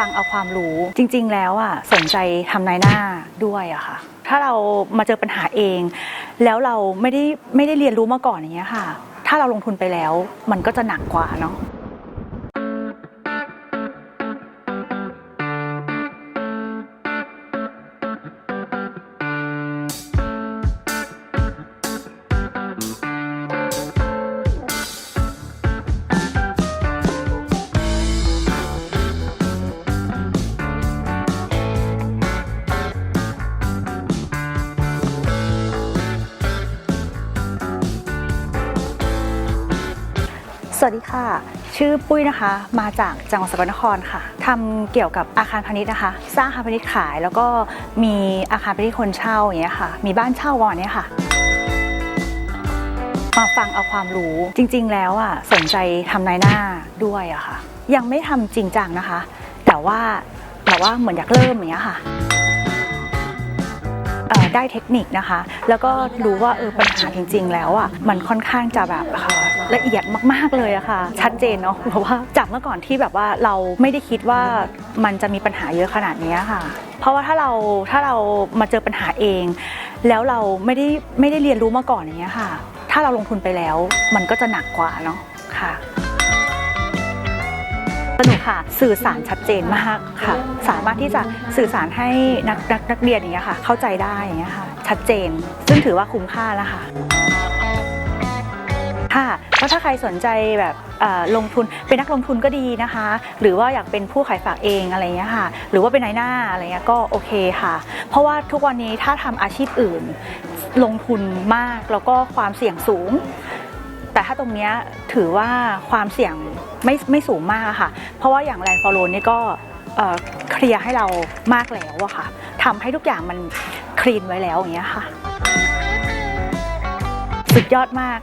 ฟังเอาความรู้ จริง ๆ แล้วอะสนใจทำนายหน้าด้วยอะค่ะ ถ้าเรามาเจอปัญหาเอง แล้วเราไม่ได้ไม่ได้เรียนรู้มาก่อนอย่างเงี้ยค่ะ ถ้าเราลงทุนไปแล้ว มันก็จะหนักกว่าเนาะ สวัสดีค่ะ ชื่อปุ้ยนะคะ มาจากจังหวัดสกลนครค่ะทำเกี่ยวกับอาคารพาณิชย์นะคะ สร้างอาคารพาณิชย์ขาย แล้วก็มีอาคารพาณิชย์คนเช่าอย่างเงี้ยค่ะ มีบ้านเช่าวันนี้ยค่ะ มาฟังเอาความรู้จริงๆแล้วอะสนใจทำนายหน้าด้วยอะค่ะ ยังไม่ทำจริงจังนะคะ แต่ว่าแต่ว่าเหมือนอยากเริ่มอย่างเงี้ยค่ะ ได้เทคนิคนะคะ แล้วก็รู้ว่าเออปัญหาจริง ๆ แล้วอะมันค่อนข้างจะแบบละเอียดมากๆเลยอะค่ะ ชัดเจนเนาะเพราะว่าจากเมื่อก่อนที่แบบว่าเราไม่ได้คิดว่ามันจะมีปัญหาเยอะขนาดนี้ค่ะ เพราะว่าถ้าเราถ้าเรามาเจอปัญหาเอง แล้วเราไม่ได้ไม่ได้เรียนรู้มาก่อนอย่างเงี้ยค่ะ ถ้าเราลงทุนไปแล้ว มันก็จะหนักกว่าเนาะค่ะ สนุกค่ะ สื่อสารชัดเจนมากค่ะ สามารถที่จะสื่อสารให้นักนักนักเรียนอย่างเงี้ยค่ะ เข้าใจได้อย่างเงี้ยค่ะ ชัดเจน ซึ่งถือว่าคุ้มค่าแล้วค่ะค่ะก็ถ้าใครสนใจแบบลงทุนเป็นนักลงทุนก็ดีนะคะ หรือว่าอยากเป็นผู้ขายฝากเองอะไรเงี้ยค่ะ หรือว่าเป็นนายหน้าอะไรเงี้ยก็โอเคค่ะ เพราะว่าทุกวันนี้ถ้าทำอาชีพอื่น ลงทุนมากแล้วก็ความเสี่ยงสูง แต่ถ้าตรงนี้ถือว่าความเสี่ยงไม่ไม่สูงมากค่ะ เพราะว่าอย่างแลนด์ฟอลโลนี่ก็เคลียร์ให้เรามากแล้วอะค่ะทำให้ทุกอย่างมันคลีนไว้แล้วอย่างเงี้ยค่ะ สุดยอดมาก